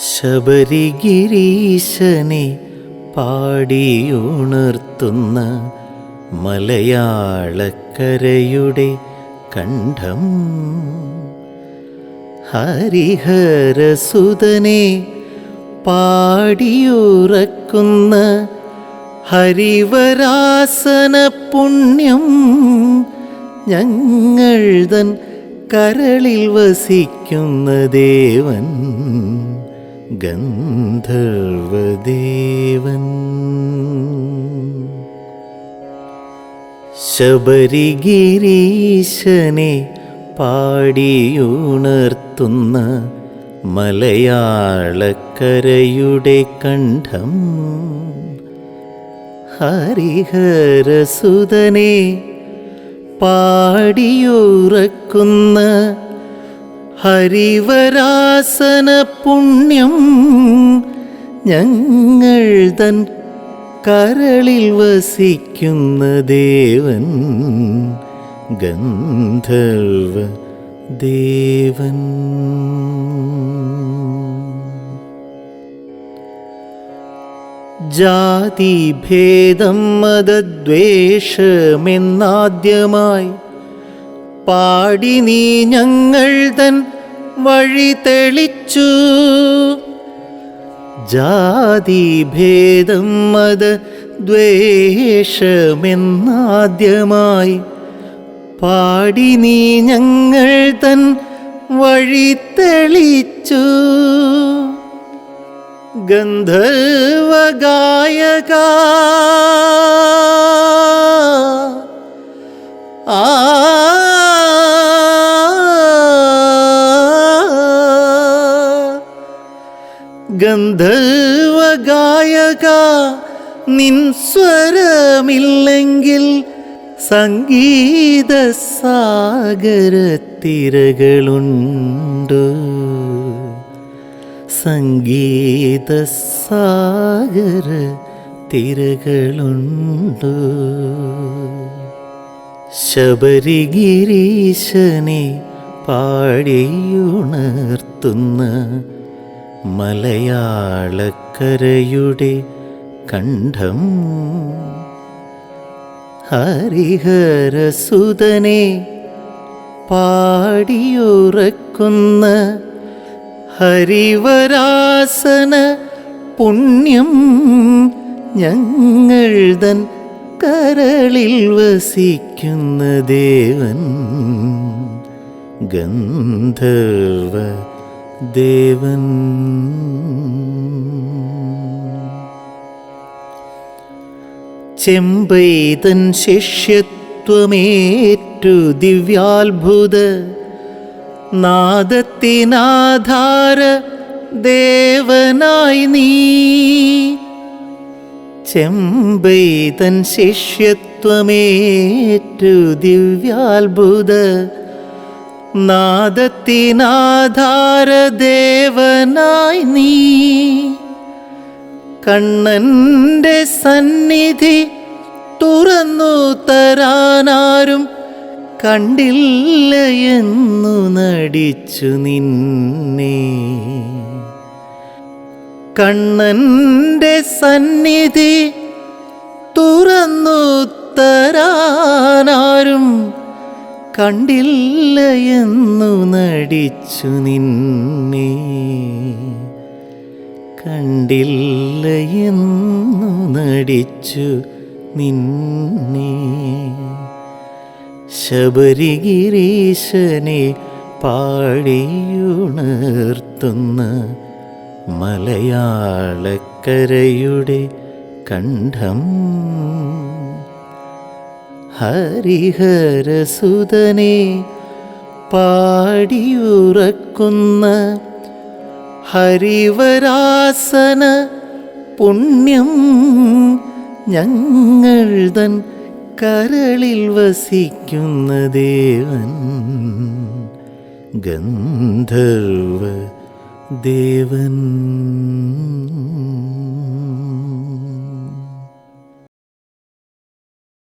ശബരിഗിരീശനെ പാടിയുണർത്തുന്ന മലയാളക്കരയുടെ കണ്ഠം. ഹരിഹരസുതനെ പാടിയുറക്കുന്ന ഹരിവരാസന പുണ്യം ഞങ്ങൾ തൻ കരളിൽ വസിക്കുന്ന ദേവൻ. ഗന്ധർവദേവൻ. ശബരിഗിരീശനെ പാടിയുണർത്തുന്ന മലയാളക്കരയുടെ കണ്ഠം. ഹരിഹരസുതനെ പാടിയുറക്കുന്ന ഹരിവരാസന പുണ്യം ഞങ്ങൾ തൻ കരളിൽ വസിക്കുന്ന ദേവൻ ഗന്ധർവ ദേവൻ. ജാതിഭേദം മതദ്വേഷമെന്നാദ്യമായി പാടി നീ ഞങ്ങൾ തൻ വഴി തെളിച്ചു. ജാതിഭേദം മതദ്വേഷമെന്നാദ്യമായി പാടി നീ ഞങ്ങൾ തൻ വഴി തെളിച്ചു. ഗന്ധർവഗായക ആ ഗന്ധർവഗായക നിൻ സ്വരമില്ലെങ്കിൽ സംഗീത സാഗര തിരകളുണ്ട് സംഗീത സാഗര തിരകളുണ്ട് ശബരിഗിരീശനെ പാടിയുണർത്തുന്ന മലയാളക്കരയുടെ കണ്ഠം. ഹരിഹരസുതനെ പാടിയുറക്കുന്ന ഹരിവരാസന പുണ്യം ഞങ്ങൾ തൻ കരളിൽ വസിക്കുന്ന ദേവൻ ഗന്ധർവ ദേവൻ. ചെമ്പൈതൻ ശിഷ്യത്വമേറ്റു ദിവ്യാത്ഭുത നാദത്തിനാധാര ദേവനായി നീ. ചെമ്പൈതൻ ശിഷ്യത്വമേറ്റു ദിവ്യാത്ഭുത നാദത്തിനാധാര ദേവനായി നീ. കണ്ണന്റെ സന്നിധി തുറന്നു തരാനാരും കണ്ടില്ല എന്നു നടിച്ചു നിന്നെ. കണ്ണന്റെ സന്നിധി തുറന്നു തരാനാരും കണ്ടില്ല എന്നു നടിച്ചു നിന്നെ. കണ്ടില്ല എന്നു നടിച്ചു നിന്നെ. ശബരിഗിരീശനെ പാടിയുണർത്തുന്ന മലയാളക്കരയുടെ കണ്ഠം ഹരിഹരസുതനെ പാടിയുറക്കുന്ന ഹരിവരാസന പുണ്യം ഞങ്ങൾ തൻ കരളിൽ വസിക്കുന്ന ദേവൻ ഗന്ധർവ ദേവൻ.